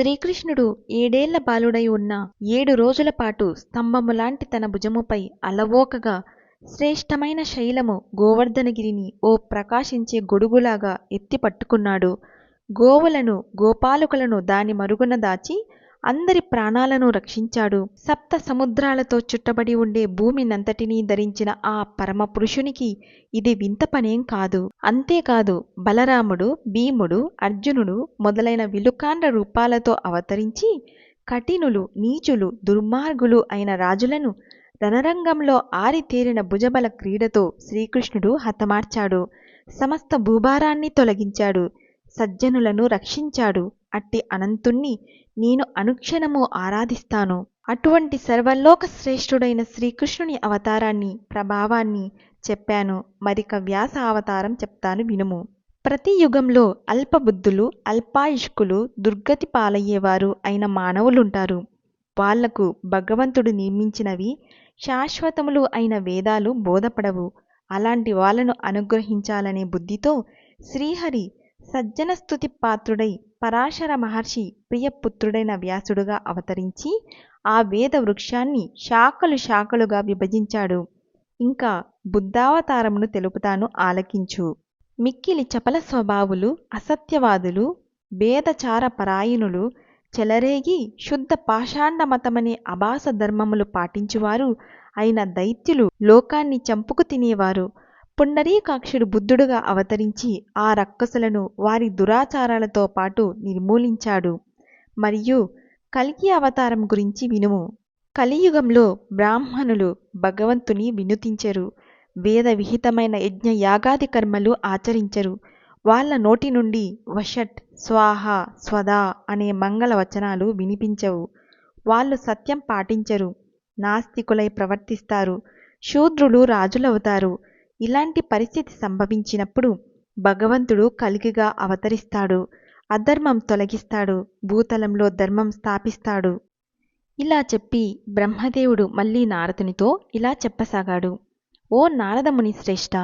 శ్రీకృష్ణుడు ఏడేళ్ళ బాలుడై ఉన్న ఏడు రోజుల పాటు స్తంభములాంటి తన భుజముపై అలవోకగా శ్రేష్టమైన శైలము గోవర్ధనగిరిని ఓ ప్రకాశించే గొడుగులాగా ఎత్తి పట్టుకున్నాడు. గోవులను గోపాలకులను దాని మరుగున దాచి అందరి ప్రాణాలను రక్షించాడు. సప్త సముద్రాలతో చుట్టబడి ఉండే భూమినంతటినీ ధరించిన ఆ పరమ పురుషునికి ఇది వింత పనేం కాదు. అంతేకాదు బలరాముడు భీముడు అర్జునుడు మొదలైన విలుకాండ్ర రూపాలతో అవతరించి కఠినులు నీచులు దుర్మార్గులు అయిన రాజులను రణరంగంలో ఆరితేరిన భుజబల క్రీడతో శ్రీకృష్ణుడు హతమార్చాడు. సమస్త భూభారాన్ని తొలగించాడు. సజ్జనులను రక్షించాడు. అట్టి అనంతుణ్ణి నేను అనుక్షణము ఆరాధిస్తాను. అటువంటి సర్వలోక శ్రేష్ఠుడైన శ్రీకృష్ణుని అవతారాన్ని ప్రభావాన్ని చెప్పాను. మరిక వ్యాస అవతారం చెప్తాను వినుము. ప్రతి యుగంలో అల్పబుద్ధులు అల్పాయుష్కులు దుర్గతి పాలయ్యేవారు అయిన మానవులుంటారు. వాళ్ళకు భగవంతుడు నిర్మించినవి శాశ్వతములు అయిన వేదాలు బోధపడవు. అలాంటి వాళ్ళను అనుగ్రహించాలనే బుద్ధితో శ్రీహరి సజ్జన స్థుతి పాత్రుడై పరాశర మహర్షి ప్రియపుత్రుడైన వ్యాసుడుగా అవతరించి ఆ వేద వృక్షాన్ని శాఖలు శాఖలుగా విభజించాడు. ఇంకా బుద్ధావతారమును తెలుపుతాను ఆలకించు. మిక్కిలి చపల స్వభావులు అసత్యవాదులు భేదచార పరాయణులు చెలరేగి శుద్ధ పాషాండ మతమనే అభాస ధర్మములు పాటించువారు అయిన దైత్యులు లోకాన్ని చంపుకు తినేవారు. పుండరీకాక్షుడు బుద్ధుడుగా అవతరించి ఆ రక్కసులను వారి దురాచారాలతో పాటు నిర్మూలించాడు. మరియు కల్కి అవతారం గురించి వినుము. కలియుగంలో బ్రాహ్మణులు భగవంతుని వినుతించరు. వేద విహితమైన యజ్ఞ యాగాది కర్మలు ఆచరించరు. వాళ్ళ నోటి నుండి వషట్ స్వాహ స్వదా అనే మంగళ వచనాలు వినిపించవు. వాళ్ళు సత్యం పాటించరు. నాస్తికులై ప్రవర్తిస్తారు. శూద్రులు రాజులవుతారు. ఇలాంటి పరిస్థితి సంభవించినప్పుడు భగవంతుడు కలిగిగా అవతరిస్తాడు అధర్మం తొలగిస్తాడు భూతలంలో ధర్మం స్థాపిస్తాడు. ఇలా చెప్పి బ్రహ్మదేవుడు మళ్ళీ నారదునితో ఇలా చెప్పసాగాడు. ఓ నారదముని శ్రేష్ఠ